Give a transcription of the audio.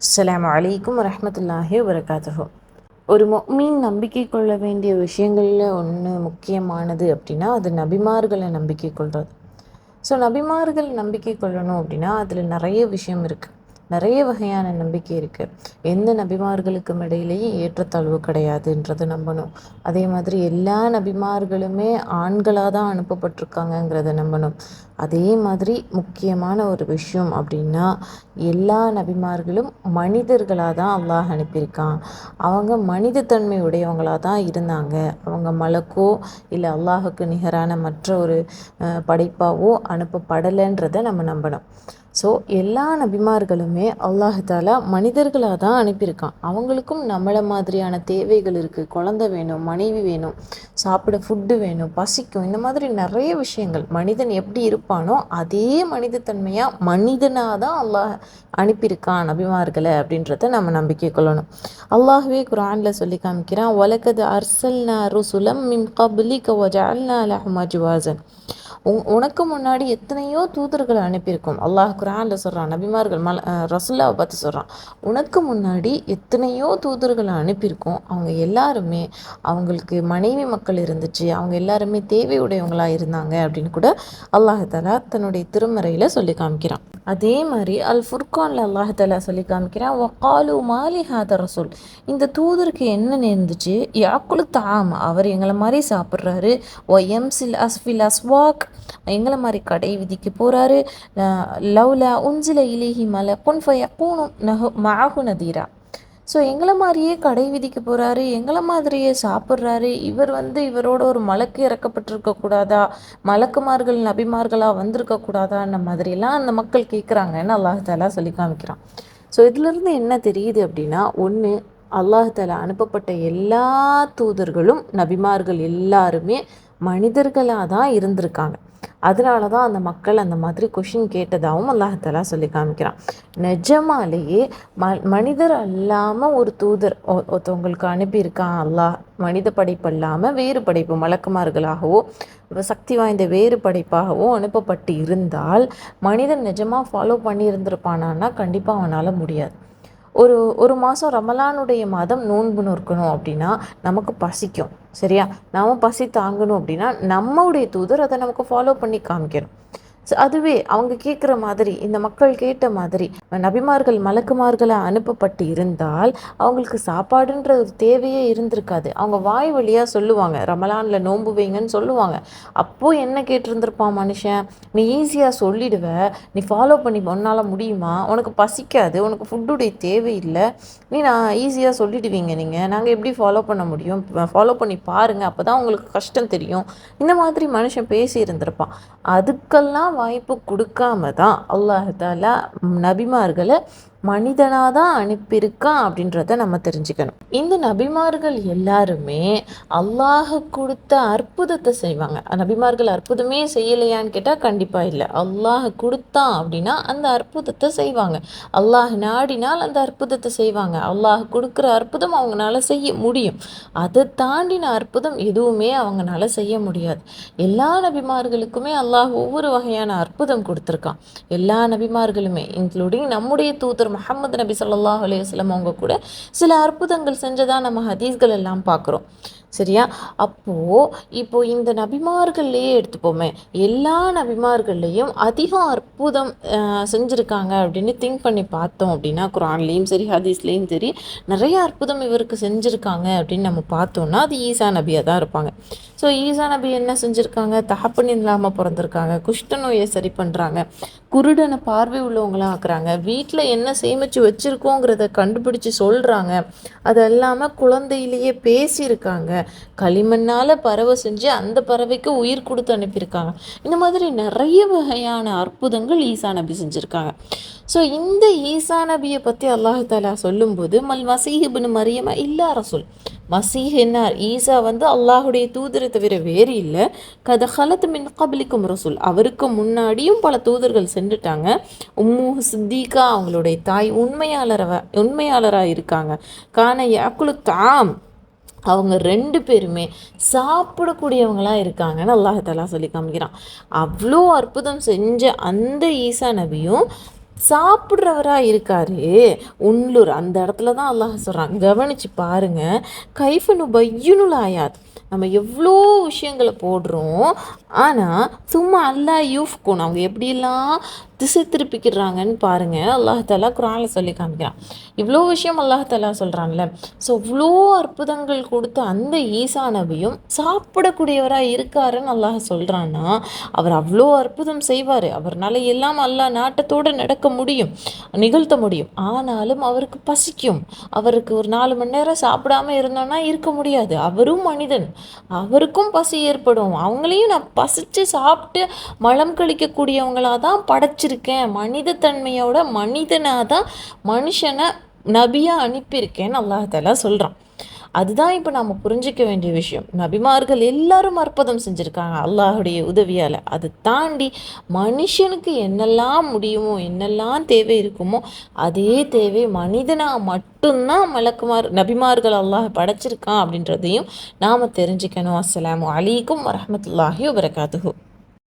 அஸ்லாம் வலைக்கம் வரமத்துல்லாஹி வபரகாத்துஹு. ஒரு மீன் நம்பிக்கை கொள்ள வேண்டிய விஷயங்களில் ஒன்று முக்கியமானது அப்படின்னா அது நபிமார்களை நம்பிக்கை கொள்வது ஸோ நபிமார்கள் நம்பிக்கை கொள்ளணும் அப்படின்னா அதில் நிறைய விஷயம் இருக்குது நிறைய வகையான நம்பிக்கை இருக்குது எந்த நபிமார்களுக்கும் இடையிலையும் ஏற்றத்தாழ்வு கிடையாதுன்றதை நம்பணும். அதே மாதிரி எல்லா நபிமார்களுமே ஆண்களாக தான் அனுப்பப்பட்டிருக்காங்கங்கிறத நம்பணும். அதே மாதிரி முக்கியமான ஒரு விஷயம் அப்படின்னா எல்லா நபிமார்களும் மனிதர்களாக தான் அல்லாஹ் அனுப்பியிருக்கான். அவங்க மனிதத்தன்மை உடையவங்களாக தான் இருந்தாங்க. அவங்க மலக்கோ இல்லை அல்லாஹுக்கு நிகரான மற்ற ஒரு படைப்பாவோ அனுப்பப்படலைன்றதை நம்ம நம்பணும். ஸோ எல்லா நபிமார்களுமே அல்லாஹாலா மனிதர்களாக தான் அனுப்பியிருக்கான். அவங்களுக்கும் நம்மளை மாதிரியான தேவைகள் இருக்குது குழந்தை வேணும் மனைவி வேணும் சாப்பிட ஃபுட்டு வேணும் பசிக்கும் இந்த மாதிரி நிறைய விஷயங்கள். மனிதன் எப்படி இருப்பானோ அதே மனிதத்தன்மையாக மனிதனாக தான் அல்லாஹ் அனுப்பியிருக்கான் நபிமார்களை அப்படின்றத நம்ம நம்பிக்கை கொள்ளணும். அல்லாஹ்வே குரானில் சொல்லி காமிக்கிறான் ஒலக்கது அர்சல்னா ருசுலம் மிம் கபுலி வஜஅல்னா லஹும் அஜ்வாசன் உனக்கு முன்னாடி எத்தனையோ தூதர்களை அனுப்பியிருக்கோம். அல்லாஹ் குரானில் சொல்கிறான் நபிமார்கள் மல் ரசுல்லாவை பார்த்து சொல்கிறான் உனக்கு முன்னாடி எத்தனையோ தூதர்களை அனுப்பியிருக்கோம். அவங்க எல்லாருமே அவங்களுக்கு மனைவி மக்கள் இருந்துச்சு அவங்க எல்லாருமே தேவையுடையவங்களாக இருந்தாங்க அப்படின்னு கூட அல்லாஹாலா தன்னுடைய திருமறையில் சொல்லி காமிக்கிறான். அதே மாதிரி அல் ஃபுர்கானில் அல்லாஹாலா சொல்லி காமிக்கிறான் ஒக்காலு மாலி ஹாத ரசூல். இந்த தூதருக்கு என்ன நேர்ந்துச்சு யாக்குலு தாம் அவர் எங்களை மாதிரி சாப்பிட்றாரு. ஒயம் எம்சில் அஸ்ஃபில் அஸ்வாக். எங்களை மாதிரி கடை விதிக்கு போகிறாரு லவ்ல உஞ்சில இலேஹி மலை குன் ஃபயக்கூனும் நகு மாகு நதீரா. ஸோ எங்களை மாதிரியே கடை விதிக்க போகிறாரு எங்களை மாதிரியே சாப்பிட்றாரு. இவர் வந்து இவரோட ஒரு மலக்கு இறக்கப்பட்டிருக்கக்கூடாதா மலக்குமார்கள் நபிமார்களாக வந்திருக்க மாதிரிலாம் அந்த மக்கள் கேட்குறாங்கன்னு அல்லாஹ் தாலா சொல்லி காமிக்கிறான். ஸோ இதிலிருந்து என்ன தெரியுது அப்படின்னா ஒன்று அல்லாஹ் தாலா அனுப்பப்பட்ட எல்லா தூதர்களும் நபிமார்கள் எல்லாருமே மனிதர்களாக தான் இருந்திருக்காங்க. அதனால தான் அந்த மக்கள் அந்த மாதிரி கொஷின் கேட்டதாகவும் அல்லாஹாலா சொல்லி காமிக்கிறான். நிஜமாலேயே ம மனிதர் அல்லாமல் ஒரு தூதர் ஒ- ஒருத்தவங்களுக்கு அனுப்பியிருக்கான் அல்லாஹ். மனித படைப்பு இல்லாமல் வேறு படைப்பு மலக்குமார்களாகவோ சக்தி வாய்ந்த வேறு படைப்பாகவோ அனுப்பப்பட்டு இருந்தால் மனிதன் நிஜமாக ஃபாலோ பண்ணியிருந்திருப்பானான்னா கண்டிப்பாக அவனால் முடியாது. ஒரு ஒரு மாதம் ரமலானுடைய மாதம் நோன்பு நோக்கணும் அப்படின்னா நமக்கு பசிக்கும் சரியா? நாம பசி தாங்கணும் அப்படின்னா நம்முடைய தூதர் அதை நமக்கு ஃபாலோ பண்ணி காமிக்கணும். அதுவே அவங்க கேட்குற மாதிரி இந்த மக்கள் கேட்ட மாதிரி நபிமார்கள் மலக்குமார்களாக அனுப்பப்பட்டு இருந்தால் அவங்களுக்கு சாப்பாடுன்ற ஒரு தேவையே இருந்திருக்காது. அவங்க வாய் வழியாக சொல்லுவாங்க. ரமலானில் நோம்பு வைங்கன்னு சொல்லுவாங்க. அப்போது என்ன கேட்டிருந்திருப்பான் மனுஷன்? நீ ஈஸியாக சொல்லிடுவ. நீ ஃபாலோ பண்ணி உன்னால் முடியுமா? உனக்கு பசிக்காது. உனக்கு ஃபுட்டுடைய தேவையில்லை. நீ நான் ஈஸியாக சொல்லிடுவீங்க நீங்கள் நாங்கள் எப்படி ஃபாலோ பண்ண முடியும்? ஃபாலோ பண்ணி பாருங்கள் அப்போ தான் உங்களுக்கு கஷ்டம் தெரியும். இந்த மாதிரி மனுஷன் பேசி இருந்திருப்பான் அதுக்கெல்லாம் வாய்ப்பு கொடுக்காம தான் அல்லாஹால நபிமா நபிமார்களை மனிதனாக தான் அனுப்பியிருக்கான் அப்படின்றத நம்ம தெரிஞ்சுக்கணும். இந்த நபிமார்கள் எல்லாருமே அல்லாஹ் கொடுத்த அற்புதத்தை செய்வாங்க. நபிமார்கள் அற்புதமே செய்யலையான்னு கேட்டால் கண்டிப்பாக இல்லை. அல்லாஹ் கொடுத்தான் அப்படின்னா அந்த அற்புதத்தை செய்வாங்க. அல்லாஹ் நாடினால் அந்த அற்புதத்தை செய்வாங்க. அல்லாஹ் கொடுக்குற அற்புதம் அவங்களால செய்ய முடியும். அதை தாண்டின அற்புதம் எதுவுமே அவங்களால செய்ய முடியாது. எல்லா நபிமார்களுக்குமே அல்லாஹ் ஒவ்வொரு வகையான அற்புதம் கொடுத்துருக்கான். எல்லா நபிமார்களுமே இன்க்ளூடிங் நம்முடைய தூதர் முஹம்மது நபி சொல்லாஹ் அலைஹி அவங்க கூட சில அற்புதங்கள் செஞ்சதா நம்ம ஹதீஸ்கள் எல்லாம் பார்க்குறோம். சரியா? அப்போது இப்போ இந்த நபிமார்கள்லேயே எடுத்துப்போமே. எல்லா நபிமார்கள்லேயும் அதிகம் அற்புதம் செஞ்சுருக்காங்க அப்படின்னு திங்க் பண்ணி பார்த்தோம் அப்படின்னா குரான்லேயும் சரி ஹதீஸ்லேயும் சரி நிறைய அற்புதம் இவருக்கு செஞ்சுருக்காங்க அப்படின்னு நம்ம பார்த்தோம்னா அது ஈசா நபியாக தான் இருப்பாங்க. ஸோ ஈசா நபி என்ன செஞ்சுருக்காங்க? தகப்பன் இல்லாமல் பிறந்திருக்காங்க குஷ்ட நோயை சரி பண்ணுறாங்க குருடனை பார்வை உள்ளவங்களா ஆக்குறாங்க வீட்டில் என்ன சேமித்து வச்சுருக்கோங்கிறத கண்டுபிடிச்சு சொல்கிறாங்க அது இல்லாமல் குழந்தையிலேயே பேசியிருக்காங்க களிமண்ணால் பறவை செஞ்சு அந்த பறவைக்கு உயிர் கொடுத்து அனுப்பியிருக்காங்க. இந்த மாதிரி நிறைய வகையான அற்புதங்கள் ஈசா நபி செஞ்சுருக்காங்க. ஸோ இந்த ஈசா நபியை பற்றி அல்லாஹ் தாலா சொல்லும்போது மல் மசீஹிபின் மரியமா இல்லா ரசூல். மசீஹ் என்னார்? ஈசா வந்து அல்லாஹுடைய தூதரை தவிர வேறு இல்லை. கத ஹலத் மின் கபலிக்கும் ரசூல். அவருக்கு முன்னாடியும் பல தூதர்கள் சென்றுட்டாங்க. உம்மு சித்திகா அவங்களுடைய தாய் உண்மையாளரவ உண்மையாளராக இருக்காங்க கான யாக்குலு தாம் அவங்க ரெண்டு பேருமே சாப்பிடக்கூடியவங்களா இருக்காங்கன்னு அல்லாஹ் சொல்லி காமிக்கிறான். அவ்வளோ அற்புதம் செஞ்ச அந்த ஈசா நபியும் சாப்பிட்றவராக இருக்காரு. உள்ளூர் அந்த இடத்துல தான் அல்லாஹ் சொல்கிறான் கவனித்து பாருங்க. கைஃபனு பையனுல ஆயாது. நம்ம எவ்வளோ விஷயங்களை போடுறோம். ஆனால் சும்மா அல்லாஹ் யூஃப்கோன். அவங்க எப்படிலாம் திசை திருப்பிக்கிறாங்கன்னு பாருங்கள் அல்லாஹ் தாலா குரானில் சொல்லி காமிக்கிறான். இவ்வளோ விஷயம் அல்லாஹாலா சொல்கிறான்ல ஸோ இவ்வளோ அற்புதங்கள் கொடுத்த அந்த ஈசா நபியும் சாப்பிடக்கூடியவராக இருக்காருன்னு அல்லாஹ் சொல்கிறான்னா அவர் அவ்வளோ அற்புதம் செய்வார். அவர்னால எல்லாம் அல்லாஹ் நாட்டத்தோடு நடக்க முடியும் நிகழ்த்த முடியும். ஆனாலும் அவருக்கு பசிக்கும். அவருக்கு ஒரு நாலு மணி நேரம் சாப்பிடாம இருந்தோன்னா இருக்க முடியாது. அவரும் மனிதன். அவருக்கும் பசி ஏற்படும். அவங்களையும் நான் பசித்து சாப்பிட்டு மலம் கழிக்கக்கூடியவங்களாக தான் படைச்சு மனித தன்மையோட மனிதனாக தான் மனுஷனை நபியாக அனுப்பியிருக்கேன்னு அல்லாஹெல்லாம் சொல்கிறான் அதுதான் இப்போ நம்ம புரிஞ்சிக்க வேண்டிய விஷயம். நபிமார்கள் எல்லாரும் அற்புதம் செஞ்சுருக்காங்க அல்லாஹுடைய உதவியால். அதை தாண்டி மனுஷனுக்கு என்னெல்லாம் முடியுமோ என்னெல்லாம் தேவை இருக்குமோ அதே தேவை மனிதனாக மட்டும்தான் மலக்குமார் நபிமார்கள் அல்லாஹ் படைச்சிருக்கான் அப்படின்றதையும் நாம் தெரிஞ்சுக்கணும். அஸ்லாம் அலைக்கும் வரமத்துல்லாஹி வபரகாத்துஹு.